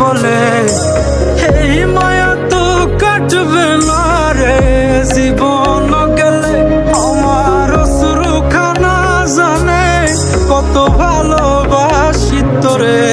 বলে, এই মায়া তো কাটবে না রে। জীবন গেলে আমার শুরু খানা জানে, কত ভালোবাসি তোরে।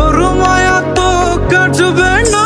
ওর মায়া তো কাটবে না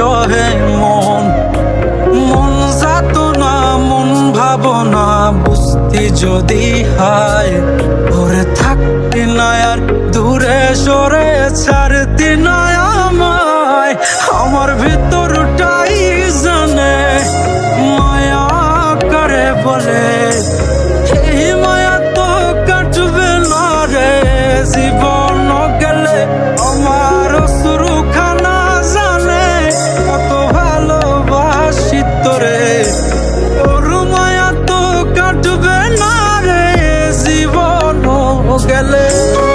সহে মন। মন যাত না মন ভাবনা বুঝতি যদি হায় ওরে থাকতে না আর দূরে সরে ছাড়তি আমায়। আমার ভিতর Deus.